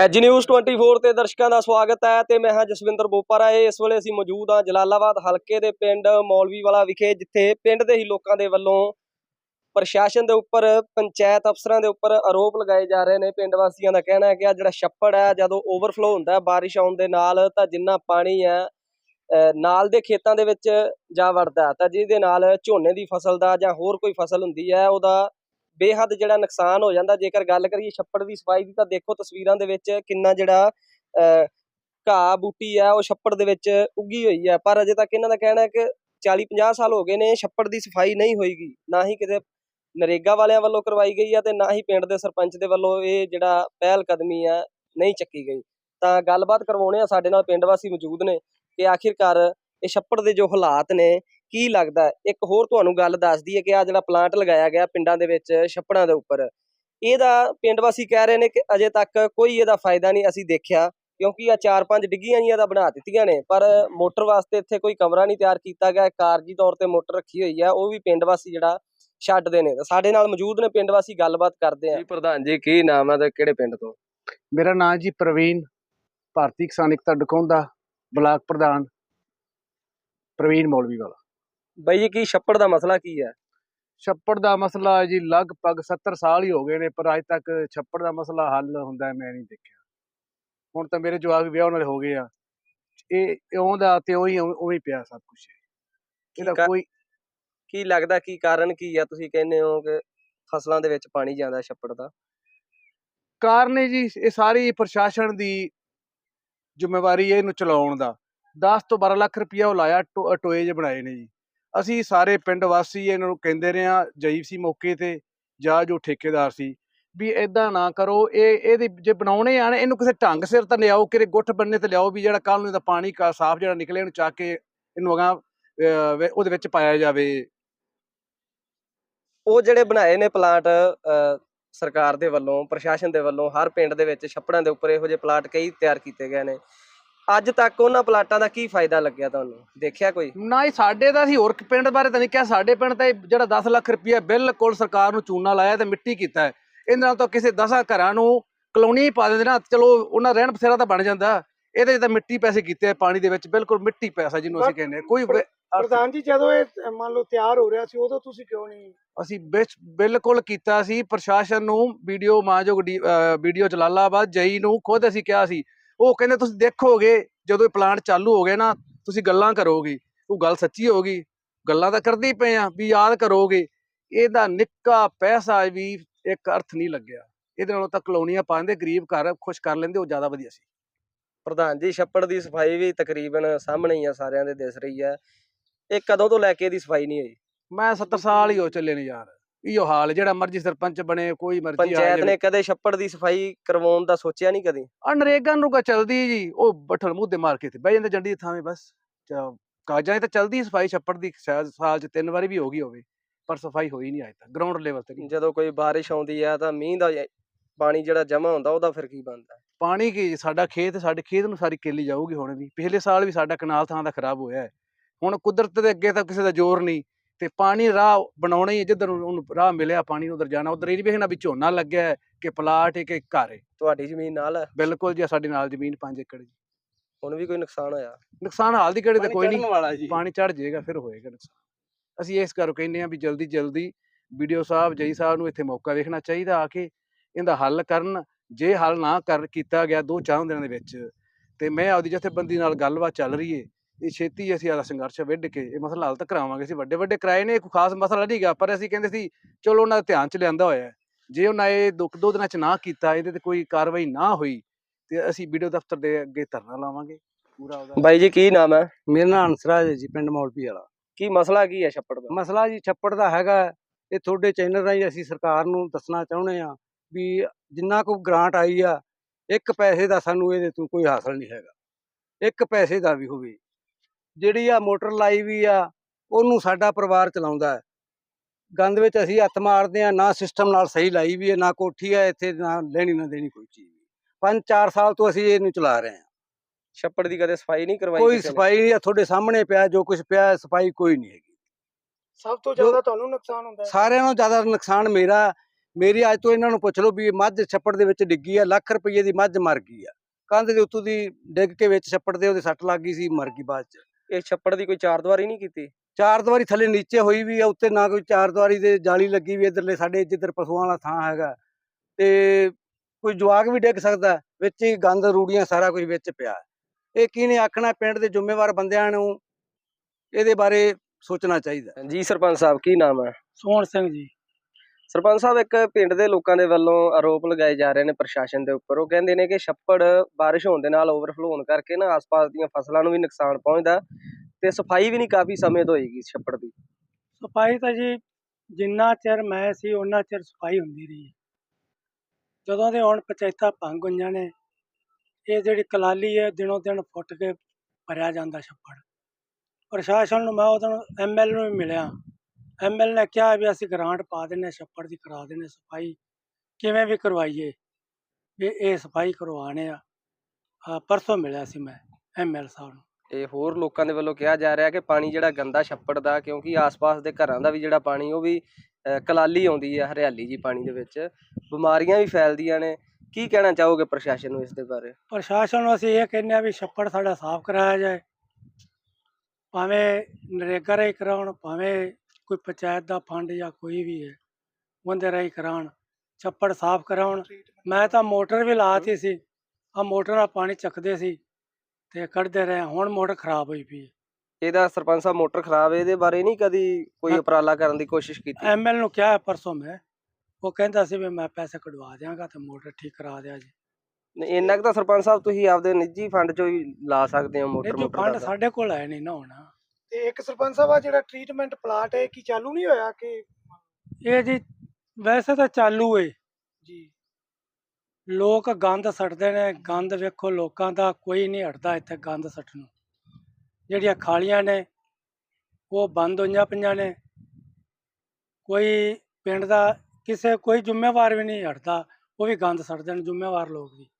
As news 24 ਤੇ ਦਰਸ਼ਕਾਂ ਦਾ ਸਵਾਗਤ ਹੈ ਤੇ ਮੈਂ ਹਾਂ ਜਸਵਿੰਦਰ ਬੋਪਰਾ। ਇਹ ਇਸ ਵੇਲੇ ਅਸੀਂ ਮੌਜੂਦ ਹਾਂ ਜਲਾਲਾਬਾਦ ਹਲਕੇ ਦੇ ਪਿੰਡ ਮੌਲਵੀਵਾਲਾ ਵਿਖੇ, ਜਿੱਥੇ ਪਿੰਡ ਦੇ ਹੀ ਲੋਕਾਂ ਦੇ ਵੱਲੋਂ ਪ੍ਰਸ਼ਾਸਨ ਦੇ ਉੱਪਰ, ਪੰਚਾਇਤ ਅਫਸਰਾਂ ਦੇ ਉੱਪਰ ਆਰੋਪ ਲਗਾਏ ਜਾ ਰਹੇ ਨੇ। ਪਿੰਡ ਵਾਸੀਆਂ ਦਾ ਕਹਿਣਾ ਹੈ ਕਿ ਆ ਜਿਹੜਾ ਛੱਪੜ ਹੈ, ਜਦੋਂ ਓਵਰਫਲੋ ਹੁੰਦਾ ਹੈ ਬਾਰਿਸ਼ ਆਉਣ ਦੇ ਨਾਲ, ਤਾਂ ਜਿੰਨਾ ਪਾਣੀ ਹੈ ਨਾਲ ਦੇ ਖੇਤਾਂ ਦੇ ਵਿੱਚ ਜਾ ਵੜਦਾ ਤਾਂ ਜਿਹਦੇ ਨਾਲ ਝੋਨੇ ਦੀ ਫਸਲ ਦਾ ਜਾਂ ਹੋਰ ਕੋਈ ਫਸਲ ਹੁੰਦੀ ਹੈ, ਉਹਦਾ ਬੇਹੱਦ ਜਿਹੜਾ ਨੁਕਸਾਨ ਹੋ ਜਾਂਦਾ। ਜੇਕਰ ਗੱਲ ਕਰੀਏ ਛੱਪੜ ਦੀ ਸਫ਼ਾਈ ਦੀ ਤਾਂ ਦੇਖੋ ਤਸਵੀਰਾਂ ਦੇ ਵਿੱਚ ਕਿੰਨਾ ਜਿਹੜਾ ਘਾਹ ਬੂਟੀ ਹੈ ਉਹ ਛੱਪੜ ਦੇ ਵਿੱਚ ਉੱਗੀ ਹੋਈ ਹੈ ਪਰ ਅਜੇ ਤੱਕ ਇਹਨਾਂ ਦਾ ਕਹਿਣਾ ਹੈ ਕਿ 40 50 ਸਾਲ ਹੋ ਗਏ ਨੇ ਛੱਪੜ ਦੀ ਸਫ਼ਾਈ ਨਹੀਂ ਹੋਈਗੀ। ਨਾ ਹੀ ਕਿਤੇ ਨਰੇਗਾ ਵਾਲਿਆਂ ਵੱਲੋਂ ਕਰਵਾਈ ਗਈ ਹੈ ਤੇ ਨਾ ਹੀ ਪਿੰਡ ਦੇ ਸਰਪੰਚ ਦੇ ਵੱਲੋਂ ਇਹ ਜਿਹੜਾ ਪਹਿਲ ਕਦਮੀ ਹੈ ਨਹੀਂ ਚੱਕੀ ਗਈ। ਤਾਂ ਗੱਲਬਾਤ ਕਰਵਾਉਣੇ ਆ। ਸਾਡੇ ਨਾਲ ਪਿੰਡ ਵਾਸੀ ਮੌਜੂਦ ਨੇ ਕਿ ਆਖਿਰਕਾਰ ਇਹ ਛੱਪੜ ਦੇ ਜੋ ਹਾਲਾਤ ਨੇ ਕੀ ਲੱਗਦਾ? ਇੱਕ ਹੋਰ ਤੁਹਾਨੂੰ ਗੱਲ ਦੱਸਦੀ ਹੈ ਕਿ ਆ ਜਿਹੜਾ ਪਲਾਂਟ ਲਗਾਇਆ ਗਿਆ ਪਿੰਡਾਂ ਦੇ ਵਿੱਚ ਛੱਪੜਾਂ ਦੇ ਉੱਪਰ ਇਹਦਾ ਪਿੰਡ ਵਾਸੀ ਕਹਿ ਰਹੇ ਨੇ ਕਿ ਅਜੇ ਤੱਕ ਕੋਈ ਇਹਦਾ ਫਾਇਦਾ ਨਹੀਂ ਅਸੀਂ ਦੇਖਿਆ ਕਿਉਂਕਿ ਆ ਚਾਰ ਪੰਜ ਡਿੱਗੀਆਂ ਜੀਆਂ ਤਾਂ ਬਣਾ ਦਿੱਤੀਆਂ ਨੇ ਪਰ ਮੋਟਰ ਵਾਸਤੇ ਇੱਥੇ ਕੋਈ ਕਮਰਾ ਨਹੀਂ ਤਿਆਰ ਕੀਤਾ ਗਿਆ ਕਾਰਜੀ ਤੌਰ ਤੇ ਮੋਟਰ ਰੱਖੀ ਹੋਈ ਹੈ ਉਹ ਵੀ ਪਿੰਡ ਵਾਸੀ ਜਿਹੜਾ ਛੱਡਦੇ ਨੇ। ਤਾਂ ਸਾਡੇ ਨਾਲ ਮੌਜੂਦ ਨੇ ਪਿੰਡ ਵਾਸੀ ਗੱਲਬਾਤ ਕਰਦੇ ਆ। ਜੀ ਪ੍ਰਧਾਨ ਜੀ ਕੀ ਨਾਮ ਹੈ ਤੇ ਕਿਹੜੇ ਪਿੰਡ ਤੋਂ? ਮੇਰਾ ਨਾਮ ਜੀ ਪ੍ਰਵੀਨ ਭਾਰਤੀ ਕਿਸਾਨ ਏਕਤਾ ਡਕੌਂਦਾ ਬਲਾਕ ਪ੍ਰਧਾਨ ਪ੍ਰਵੀਨ ਮੌਲਵੀ ਵਾਲਾ। ਬਈ ਜੀ ਕੀ ਛੱਪੜ ਦਾ ਮਸਲਾ ਕੀ ਹੈ? ਛੱਪੜ ਦਾ ਮਸਲਾ ਜੀ ਲਗਭਗ 70 ਸਾਲ ਹੀ ਹੋ ਗਏ ਨੇ ਪਰ ਅੱਜ ਤੱਕ ਛੱਪੜ ਦਾ ਮਸਲਾ ਹੱਲ ਹੁੰਦਾ ਮੈਂ ਨਹੀਂ ਦੇਖਿਆ। ਹੁਣ ਤਾਂ ਮੇਰੇ ਜਵਾਕ ਵਿਆਹ ਵਾਲੇ ਹੋ ਗਏ ਆ। ਇਹ ਇਉਂ ਦਾ ਤੇ ਉਹੀ ਉਵੇਂ ਪਿਆ ਸਭ ਕੁਝ ਇਹਦਾ ਕੋਈ ਕੀ ਲੱਗਦਾ ਕੀ ਕਾਰਨ ਕੀ ਆ? ਤੁਸੀਂ ਕਹਿੰਦੇ ਹੋ ਕਿ ਫਸਲਾਂ ਦੇ ਵਿੱਚ ਪਾਣੀ ਜਾਂਦਾ ਛੱਪੜ ਦਾ। ਕਾਰਨ ਹੈ ਜੀ ਇਹ ਸਾਰੀ ਪ੍ਰਸ਼ਾਸਨ ਦੀ ਜ਼ਿੰਮੇਵਾਰੀ ਹੈ ਇਹਨੂੰ ਚਲਾਉਣ ਦਾ। 10 ਤੋਂ 12 ਲੱਖ ਰੁਪਇਆ ਉਹ ਲਾਇਆ ਟੋਏ ਜੇ ਬਣਾਏ ਨੇ ਜੀ। ਅਸੀਂ ਸਾਰੇ ਪਿੰਡ ਵਾਸੀ ਇਹਨਾਂ ਨੂੰ ਕਹਿੰਦੇ ਰਹੇ ਆ ਜਈ ਸੀ ਮੌਕੇ ਤੇ ਜਾਂ ਜੋ ਠੇਕੇਦਾਰ ਸੀ ਵੀ ਐਦਾਂ ਨਾ ਕਰੋ ਇਹ ਇਹਦੇ ਜੇ ਬਣਾਉਣੇ ਆਣ ਇਹਨੂੰ ਕਿਸੇ ਢੰਗ ਸਿਰ ਤਾਂ ਲਿਆਓ ਕਿਰੇ ਗੁੱਠ ਬੰਨੇ ਤੇ ਲਿਆਓ ਵੀ ਜਿਹੜਾ ਕੱਲ ਨੂੰ ਇਹਦਾ ਪਾਣੀ ਕਾ ਸਾਫ਼ ਜਿਹੜਾ ਨਿਕਲੇ ਉਹਨੂੰ ਚੱਕ ਕੇ ਇਹਨੂੰ ਅਗਾਂਹ, ਅਹ, ਉਹਦੇ ਵਿੱਚ ਪਾਇਆ ਜਾਵੇ। ਉਹ ਜਿਹੜੇ ਬਣਾਏ ਨੇ ਪਲਾਂਟ ਅਹ, ਸਰਕਾਰ ਦੇ ਵੱਲੋਂ ਪ੍ਰਸ਼ਾਸਨ ਦੇ ਵੱਲੋਂ ਹਰ ਪਿੰਡ ਦੇ ਵਿੱਚ ਛੱਪੜਾਂ ਦੇ ਉੱਪਰ ਇਹੋ ਜਿਹੇ ਪਲਾਟ ਕਈ ਤਿਆਰ ਕੀਤੇ ਗਏ ਨੇ। ਅੱਜ ਤੱਕ ਉਹਨਾਂ ਪਲਾਂਟਾਂ ਦਾ ਕੀ ਫਾਇਦਾ ਲੱਗਿਆ ਤੁਹਾਨੂੰ? ਦੇਖਿਆ ਕੋਈ? ਨਾ ਹੀ ਸਾਡੇ ਦਾ ਅਸੀਂ ਹੋਰ ਪਿੰਡ ਬਾਰੇ ਤਾਂ ਨਹੀਂ ਕਿਹਾ। ਸਾਡੇ ਪਿੰਡ ਤਾਂ ਇਹ ਜਿਹੜਾ 10 ਲੱਖ ਰੁਪਇਆ ਬਿਲਕੁਲ ਸਰਕਾਰ ਨੂੰ ਚੂਨਾ ਲਾਇਆ ਤੇ ਮਿੱਟੀ ਕੀਤਾ ਹੈ। ਇਹਦੇ ਨਾਲ ਤਾਂ ਕਿਸੇ 10 ਘਰਾਂ ਨੂੰ ਕਲੋਨੀ ਪਾ ਦਿੰਦੇ ਨਾ ਚਲੋ ਉਹਨਾਂ ਰਹਿਣ ਬਸੇਰਾ ਤਾਂ ਬਣ ਜਾਂਦਾ। ਇਹਦੇ ਤਾਂ ਮਿੱਟੀ ਪੈਸੇ ਕੀਤੇ ਆ ਪਾਣੀ ਦੇ ਵਿੱਚ ਬਿਲਕੁਲ ਮਿੱਟੀ ਪੈਸਾ ਜਿਹਨੂੰ ਅਸੀਂ ਕਹਿੰਦੇ। ਕੋਈ ਵੇ- ਪ੍ਰਧਾਨ ਜੀ ਜਦੋਂ ਇਹ ਮੰਨ ਲਓ ਤਿਆਰ ਹੋ ਰਿਹਾ ਸੀ ਉਦੋਂ ਤੁਸੀਂ ਕਿਉਂ ਨਹੀਂ? ਅਸੀਂ ਬਿਸ- ਬਿਲਕੁਲ ਕੀਤਾ ਸੀ। ਪ੍ਰਸ਼ਾਸਨ ਨੂੰ ਵੀਡੀਓ ਮਾਜੋਗ ਵੀਡੀਓ ਜਲਾਲਾਬਾਦ ਜਈ ਨੂੰ ਖੁਦ ਅਸੀਂ ਕਿਹਾ ਸੀ ਉਹ ਕਹਿੰਦੇ ਤੁਸੀਂ ਦੇਖੋਗੇ ਜਦੋਂ ਇਹ ਪਲਾਂਟ ਚਾਲੂ ਹੋ ਗਏ ਨਾ ਤੁਸੀਂ ਗੱਲਾਂ ਕਰੋਗੇ। ਉਹ ਗੱਲ ਸੱਚੀ ਹੋਗੀ ਗੱਲਾਂ ਤਾਂ ਕਰਦੇ ਹੀ ਪਏ ਆ ਵੀ ਯਾਦ ਕਰੋਗੇ। ਇਹਦਾ ਨਿੱਕਾ ਪੈਸਾ ਵੀ ਇੱਕ ਅਰਥ ਨਹੀਂ ਲੱਗਿਆ। ਇਹਦੇ ਨਾਲੋਂ ਤਾਂ ਕਲੋਨੀਆਂ ਪਾਉਂਦੇ ਗਰੀਬ ਘਰ ਖੁਸ਼ ਕਰ ਲੈਂਦੇ ਉਹ ਜ਼ਿਆਦਾ ਵਧੀਆ ਸੀ। ਪ੍ਰਧਾਨ ਜੀ ਛੱਪੜ ਦੀ ਸਫ਼ਾਈ ਵੀ ਤਕਰੀਬਨ ਸਾਹਮਣੇ ਹੀ ਆ ਸਾਰਿਆਂ ਦੇ ਦਿਸ ਰਹੀ ਹੈ ਇਹ ਕਦੋਂ ਤੋਂ ਲੈ ਕੇ ਇਹਦੀ ਸਫ਼ਾਈ ਨਹੀਂ ਹੋਈ? ਮੈਂ 70 ਸਾਲ ਹੀ ਹੋ ਚੱਲੇ ਨੇ ਯਾਰ। ਇਹੋ ਹਾਲ ਜਿਹੜਾ ਮਰਜ਼ੀ ਸਰਪੰਚ ਬਣੇ ਕੋਈ ਮਰਜ਼ੀ ਪੰਚਾਇਤ ਨੇ ਕਦੇ ਛੱਪੜ ਦੀ ਸਫ਼ਾਈ ਕਰਵਾਉਣ ਦਾ ਸੋਚਿਆ ਨਹੀਂ ਕਦੀ? ਆ ਨਰੇਗਾ ਨੂੰ ਕਾ ਚਲਦੀ ਜੀ ਉਹ ਬੱਠਲ ਮੂੰਹ ਦੇ ਮਾਰ ਕੇ ਤੇ ਬਹਿ ਜਾਂਦੇ ਜੰਡੀ ਥਾਵੇਂ ਬਸ। 'ਚ ਤਾਂ ਚਲਦੀ ਸਫ਼ਾਈ ਛੱਪੜ ਦੀ ਸਾਲ 'ਚ ਤਿੰਨ ਵਾਰੀ ਵੀ ਹੋ ਗਈ ਹੋਵੇ ਪਰ ਸਫ਼ਾਈ ਹੋਈ ਨਹੀਂ ਅਜੇ ਤੱਕ ਗਰਾਊਂਡ ਲੈਵਲ ਤੇ ਜਦੋਂ ਕੋਈ ਬਾਰਿਸ਼ ਆਉਂਦੀ ਆ ਤਾਂ ਮੀਂਹ ਦਾ ਪਾਣੀ ਜਿਹੜਾ ਜਮਾ ਹੁੰਦਾ ਉਹਦਾ ਫਿਰ ਕੀ ਬਣਦਾ? ਪਾਣੀ ਕੀ ਸਾਡਾ ਖੇਤ ਸਾਡੇ ਖੇਤ ਨੂੰ ਸਾਰੀ ਕੇਲੀ ਜਾਊਗੀ ਹੁਣ ਵੀ। ਪਿਛਲੇ ਸਾਲ ਵੀ ਸਾਡਾ ਕਨਾਲ ਥਾਂ ਦਾ ਖਰਾਬ ਹੋਇਆ। ਹੈ ਹੁਣ ਕੁਦਰਤ ਦੇ ਅੱਗੇ ਤਾਂ ਕਿਸੇ ਦਾ ਜ਼ੋਰ ਨਹੀਂ। ਤੇ ਪਾਣੀ ਰਾਹ ਬਣਾਉਣਾ ਹੀ ਜਿੱਧਰ ਨੂੰ ਉਹਨੂੰ ਰਾਹ ਮਿਲਿਆ ਪਾਣੀ ਉਧਰ ਜਾਣਾ ਉਧਰ ਇਹ ਨਹੀਂ ਵੇਖਣਾ ਵੀ ਝੋਨਾ ਲੱਗਿਆ ਕਿ ਪਲਾਟ ਹੈ ਕਿ ਘਰ ਹੈ। ਤੁਹਾਡੀ ਜ਼ਮੀਨ ਨਾਲ ਹੈ? ਬਿਲਕੁਲ ਜੀ ਸਾਡੇ ਨਾਲ ਜ਼ਮੀਨ 5 ਏਕੜ ਜੀ। ਹੁਣ ਵੀ ਕੋਈ ਨੁਕਸਾਨ ਹੋਇਆ? ਨੁਕਸਾਨ ਹਾਲ ਦੀ ਘੜੀ ਤੇ ਕੋਈ ਨਹੀਂ ਪਾਣੀ ਚੜ ਜਾਏਗਾ ਫਿਰ ਹੋਏਗਾ ਨੁਕਸਾਨ। ਅਸੀਂ ਇਸ ਕਰਕੇ ਕਹਿੰਦੇ ਆ ਵੀ ਜਲਦੀ ਜਲਦੀ ਵੀਡੀਓ ਸਾਹਿਬ ਜਈ ਸਾਹਿਬ ਨੂੰ ਇੱਥੇ ਮੌਕਾ ਵੇਖਣਾ ਚਾਹੀਦਾ ਆ ਕੇ ਇਹਦਾ ਹੱਲ ਕਰਨ। ਜੇ ਹੱਲ ਨਾ ਕਰ ਕੀਤਾ ਗਿਆ ਦੋ ਚਾਰ ਦਿਨਾਂ ਦੇ ਵਿੱਚ ਤੇ ਮੈਂ ਆਪਦੀ ਜਥੇਬੰਦੀ ਨਾਲ ਗੱਲਬਾਤ ਚੱਲ ਰਹੀ ਏ। ਇਹ ਛੇਤੀ ਅਸੀਂ ਆਦਾ ਸੰਘਰਸ਼ ਵਿੱਢ ਕੇ ਇਹ ਮਸਲਾ ਹੱਲ ਤੱਕ ਕਰਾਵਾਂਗੇ ਅਸੀਂ। ਵੱਡੇ ਵੱਡੇ ਕਿਰਾਏ ਨੇ ਕੋਈ ਖਾਸ ਮਸਲਾ ਨਹੀਂ ਗਾ ਪਰ ਅਸੀਂ ਕਹਿੰਦੇ ਸੀ ਚਲੋ ਉਹਨਾਂ ਦਾ ਧਿਆਨ ਚ ਲਿਆਂਦਾ ਹੋਇਆ। ਜੇ ਉਹਨਾਂ ਇਹ ਦੋ ਦੋ ਦਿਨਾਂ ਚ ਨਾ ਕੀਤਾ ਇਹਦੇ ਤੇ ਕੋਈ ਕਾਰਵਾਈ ਨਾ ਹੋਈ ਤੇ ਅਸੀਂ ਵੀਡੀਓ ਦਫ਼ਤਰ ਦੇ ਅੱਗੇ ਧਰਨਾ ਲਾਵਾਂਗੇ। ਪੂਰਾ ਉਹਦਾ ਬਾਈ ਜੀ ਕੀ ਨਾਮ ਹੈ? ਮੇਰਾ ਨਾਮ ਹੰਸਰਾਜ ਹੈ ਜੀ ਪਿੰਡ ਮੌਲਪੀ ਵਾਲਾ। ਕੀ ਮਸਲਾ ਕੀ ਹੈ ਛੱਪੜ ਦਾ? ਮਸਲਾ ਜੀ ਛੱਪੜ ਦਾ ਹੈਗਾ ਇਹ ਤੁਹਾਡੇ ਚੈਨਲ ਰਾਹੀਂ ਅਸੀਂ ਸਰਕਾਰ ਨੂੰ ਦੱਸਣਾ ਚਾਹੁੰਦੇ ਆ ਵੀ ਜਿੰਨਾ ਕੋ ਗ੍ਰਾਂਟ ਆਈ ਆ ਇੱਕ ਪੈਸੇ ਦਾ ਸਾਨੂੰ ਇਹਦੇ ਤੋਂ ਕੋਈ ਹਾਸਲ ਨਹੀਂ ਹੈਗਾ। ਇੱਕ ਪੈਸੇ ਦਾ ਵੀ ਹੋਵੇ। ਜਿਹੜੀ ਆ ਮੋਟਰ ਲਾਈ ਵੀ ਆ ਉਹਨੂੰ ਸਾਡਾ ਪਰਿਵਾਰ ਚਲਾਉਂਦਾ ਹੈ। ਗੰਦ ਵਿੱਚ ਅਸੀਂ ਹੱਥ ਮਾਰਦੇ ਆ ਨਾ ਸਿਸਟਮ ਨਾਲ ਸਹੀ ਲਾਈ ਵੀ ਹੈ ਨਾ ਕੋਠੀ ਹੈ ਇੱਥੇ ਨਾ ਲੈਣੀ ਨਾ ਦੇਣੀ ਕੋਈ ਚੀਜ਼ ਪੰਜ ਚਾਰ ਸਾਲ ਤੋਂ ਅਸੀਂ ਇਹਨੂੰ ਚਲਾ ਰਹੇ ਹਾਂ। ਛੱਪੜ ਦੀ ਕਦੇ ਸਫ਼ਾਈ ਨਹੀਂ ਕਰਵਾਈ ਕੋਈ? ਸਫ਼ਾਈ ਨਹੀਂ ਆ ਤੁਹਾਡੇ ਸਾਹਮਣੇ ਪਿਆ ਜੋ ਕੁਝ ਪਿਆ ਸਫ਼ਾਈ ਕੋਈ ਨਹੀਂ ਹੈਗੀ। ਸਭ ਤੋਂ ਜ਼ਿਆਦਾ ਤੁਹਾਨੂੰ ਨੁਕਸਾਨ ਹੁੰਦਾ ਹੈ। ਸਾਰਿਆਂ ਨਾਲੋਂ ਜ਼ਿਆਦਾ ਨੁਕਸਾਨ ਮੇਰਾ ਮੇਰੀ ਅੱਜ ਤੋਂ ਇਹਨਾਂ ਨੂੰ ਪੁੱਛ ਲਓ ਵੀ ਇਹ ਮੱਝ ਛੱਪੜ ਦੇ ਵਿੱਚ ਡਿੱਗੀ ਆ ਲੱਖ ਰੁਪਏ ਦੀ ਮੱਝ ਮਰ ਗਈ ਆ। ਕੰਧ ਦੇ ਉੱਤੋਂ ਦੀ ਡਿੱਗ ਕੇ ਵਿੱਚ ਛੱਪੜ ਦੇ ਉਹਦੇ ਸੱਟ ਲੱਗ ਗਈ ਸੀ ਮਰ ਗਈ ਬਾਅਦ ਚ। ਇਹ ਛੱਪੜ ਦੀ ਕੋਈ ਚਾਰ ਦੀਵਾਰੀ ਨਹੀਂ ਕੀਤੀ ਚਾਰ ਦੀਵਾਰੀ ਥੱਲੇ ਨੀਚੇ ਹੋਈ ਵੀ ਆ ਉੱਤੇ ਨਾ ਕੋਈ ਚਾਰ ਦੀਵਾਰੀ ਦੇ ਜਾਲੀ ਲੱਗੀ ਵੀ ਇਧਰਲੇ ਸਾਡੇ ਜਿੱਧਰ ਪਸ਼ੂਆਂ ਵਾਲਾ ਥਾਂ ਹੈਗਾ ਤੇ ਕੋਈ ਜਵਾਕ ਵੀ ਡਿੱਗ ਸਕਦਾ। ਵਿੱਚ ਹੀ ਗੰਦ ਰੂੜੀਆਂ ਸਾਰਾ ਕੁਝ ਵਿੱਚ ਪਿਆ ਹੈ। ਇਹ ਕਿਹਨੇ ਆਖਣਾ ਪਿੰਡ ਦੇ ਜ਼ਿੰਮੇਵਾਰ ਬੰਦਿਆਂ ਨੂੰ ਇਹਦੇ ਬਾਰੇ ਸੋਚਣਾ ਚਾਹੀਦਾ। ਜੀ ਸਰਪੰਚ ਸਾਹਿਬ ਕੀ ਨਾਮ ਹੈ ਸੋਹਣ ਸਿੰਘ ਜੀ ਸਰਪੰਚ ਸਾਹਿਬ, ਇੱਕ ਪਿੰਡ ਦੇ ਲੋਕਾਂ ਦੇ ਵੱਲੋਂ ਆਰੋਪ ਲਗਾਏ ਜਾ ਰਹੇ ਨੇ ਪ੍ਰਸ਼ਾਸਨ ਦੇ ਉੱਪਰ। ਉਹ ਕਹਿੰਦੇ ਨੇ ਕਿ ਛੱਪੜ ਬਾਰਿਸ਼ ਹੋਣ ਦੇ ਨਾਲ ਓਵਰਫਲੋ ਹੋਣ ਕਰਕੇ ਨਾ ਆਸ-ਪਾਸ ਦੀਆਂ ਫਸਲਾਂ ਨੂੰ ਵੀ ਨੁਕਸਾਨ ਪਹੁੰਚਦਾ ਤੇ ਸਫ਼ਾਈ ਵੀ ਨਹੀਂ ਕਾਫੀ ਸਮੇਂ ਤੋਂ ਹੋਏਗੀ ਛੱਪੜ ਦੀ। ਸਫ਼ਾਈ ਤਾਂ ਜੀ ਜਿੰਨਾ ਚਿਰ ਮੈਂ ਸੀ ਉਹਨਾਂ ਚਿਰ ਸਫ਼ਾਈ ਹੁੰਦੀ ਰਹੀ ਹੈ। ਜਦੋਂ ਦੇ ਹੁਣ ਪੰਚਾਇਤਾਂ ਭੰਗ ਹੋਈਆਂ ਨੇ, ਇਹ ਜਿਹੜੀ ਕਲਾਲੀ ਹੈ, ਦਿਨੋਂ ਦਿਨ ਫੁੱਟ ਕੇ ਭਰਿਆ ਜਾਂਦਾ ਛੱਪੜ। ਪ੍ਰਸ਼ਾਸਨ ਨੂੰ ਮੈਂ ਉਦੋਂ ਐਮਐਲ ਨੂੰ ਵੀ ਮਿਲਿਆ। ਐਮਐਲ ਨੇ ਕਿਹਾ ਵੀ ਅਸੀਂ ਗ੍ਰਾਂਟ ਪਾ ਦਿੰਨੇ ਛੱਪੜ ਦੀ ਕਰਾ ਦਿੰਨੇ ਸਫ਼ਾਈ। ਕਿਵੇਂ ਵੀ ਕਰਵਾਈਏ ਵੀ ਇਹ ਸਫ਼ਾਈ ਕਰਵਾਣੇ ਆ। ਪਰਸੋਂ ਮਿਲਿਆ ਸੀ ਮੈਂ ਐਮਐਲ ਸਾਹਿਬ ਨੂੰ। ਇਹ ਹੋਰ ਲੋਕਾਂ ਦੇ ਵੱਲੋਂ ਕਿਹਾ ਜਾ ਰਿਹਾ ਕਿ ਪਾਣੀ ਜਿਹੜਾ ਗੰਦਾ ਛੱਪੜ ਦਾ ਕਿਉਂਕਿ ਆਸ-ਪਾਸ ਦੇ ਘਰਾਂ ਦਾ ਵੀ ਜਿਹੜਾ ਪਾਣੀ ਉਹ ਵੀ ਕਲਾਲੀ ਆਉਂਦੀ ਹੈ ਹਰਿਆਲੀ ਜੀ ਪਾਣੀ ਦੇ ਵਿੱਚ। ਬਿਮਾਰੀਆਂ ਵੀ ਫੈਲਦੀਆਂ ਨੇ। ਕੀ ਕਹਿਣਾ ਚਾਹੋਗੇ ਪ੍ਰਸ਼ਾਸਨ ਨੂੰ ਇਸ ਦੇ ਬਾਰੇ? ਪ੍ਰਸ਼ਾਸਨ ਨੂੰ ਅਸੀਂ ਇਹ ਕਹਿੰਦੇ ਆ ਵੀ ਛੱਪੜ ਸਾਡਾ ਸਾਫ਼ ਕਰਾਇਆ ਜਾਏ। ਭਾਵੇਂ ਨਰੇਗਾ ਰਾਹੀਂ ਕਰਾਉਣ ਭਾਵੇਂ ਕੋਈ ਪੰਚਾਇਤ ਦਾ ਫੰਡ ਜਾਂ ਕੋਈ ਵੀ ਹੈ ਉਹਦੇ ਰਾਹੀਂ ਕਰਾਉਣ ਛੱਪੜ ਸਾਫ਼ ਕਰਾਉਣ। ਮੈਂ ਤਾਂ ਮੋਟਰ ਵੀ ਲਾਤੀ ਸੀ ਆ ਮੋਟਰ ਨਾਲ ਪਾਣੀ ਚੱਕਦੇ ਸੀ ਤੇ ਕੱਢਦੇ ਰਹੇ ਹੁਣ ਮੋਟਰ ਖਰਾਬ ਹੋਈ ਪਈ ਇਹਦਾ ਸਰਪੰਚ ਸਾਹਿਬ ਮੋਟਰ ਖਰਾਬ ਹੈ ਇਹਦੇ ਬਾਰੇ ਨਹੀਂ ਕਦੀ ਕੋਈ। ਉਪਰਾਲਾ ਕਰਨ ਦੀ ਕੋਸ਼ਿਸ਼ ਕੀਤੀ? ਐਮਐਲ ਨੂੰ ਕਿਹਾ ਪਰਸੋਂ ਮੈਂ ਉਹ ਕਹਿੰਦਾ ਸੀ ਵੀ ਮੈਂ ਪੈਸੇ ਕਢਵਾ ਦਿਆਂਗਾ ਤੇ ਮੋਟਰ ਠੀਕ ਕਰਾ ਦਿਆ ਜੀ। ਨਹੀਂ, ਇੰਨਾ ਕੁ ਤਾਂ ਸਰਪੰਚ ਸਾਹਿਬ ਤੁਸੀਂ ਆਪਦੇ ਨਿੱਜੀ ਫੰਡ ਚੋਂ ਹੀ ਲਾ ਸਕਦੇ ਹੋ ਮੋਟਰ ਮੋਟਰ ਫੰਡ ਸਾਡੇ ਕੋਲ ਹੈ ਨਹੀਂ ਨਾ ਹੋਣਾ। ਤੇ ਇੱਕ ਸਰਪੰਚ ਸਾਹਿਬ ਆ ਜਿਹੜਾ ਟ੍ਰੀਟਮੈਂਟ ਪਲਾਟ ਹੈ ਕੀ ਚਾਲੂ ਨਹੀਂ ਹੋਇਆ ਕਿ? ਇਹ ਜੀ ਵੈਸੇ ਤਾਂ ਚਾਲੂ ਏ। ਜੀ। ਲੋਕ ਗੰਦ ਸੱਟਦੇ ਨੇ ਗੰਦ ਵੇਖੋ ਲੋਕਾਂ ਦਾ ਕੋਈ ਨਹੀਂ ਹਟਦਾ ਇੱਥੇ ਗੰਦ ਸੱਟਣ ਨੂੰ। ਜਿਹੜੀਆਂ ਖਾਲੀਆਂ ਨੇ ਉਹ ਬੰਦ ਹੋਈਆਂ ਪਈਆਂ ਨੇ। ਕੋਈ ਪਿੰਡ ਦਾ ਕਿਸੇ ਕੋਈ ਜ਼ਿੰਮੇਵਾਰ ਵੀ ਨਹੀਂ ਹਟਦਾ ਉਹ ਵੀ ਗੰਦ ਸੱਟਦੇ ਨੇ ਜ਼ਿੰਮੇਵਾਰ ਲੋਕ ਵੀ।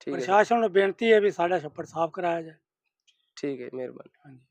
ਠੀਕ ਹੈ। ਪ੍ਰਸ਼ਾਸਨ ਨੂੰ ਬੇਨਤੀ ਹੈ ਵੀ ਸਾਡਾ ਛੱਪੜ ਸਾਫ਼ ਕਰਾਇਆ ਜਾਏ। ਠੀਕ ਹੈ ਮਿਹਰਬਾਨੀ। ਹਾਂਜੀ।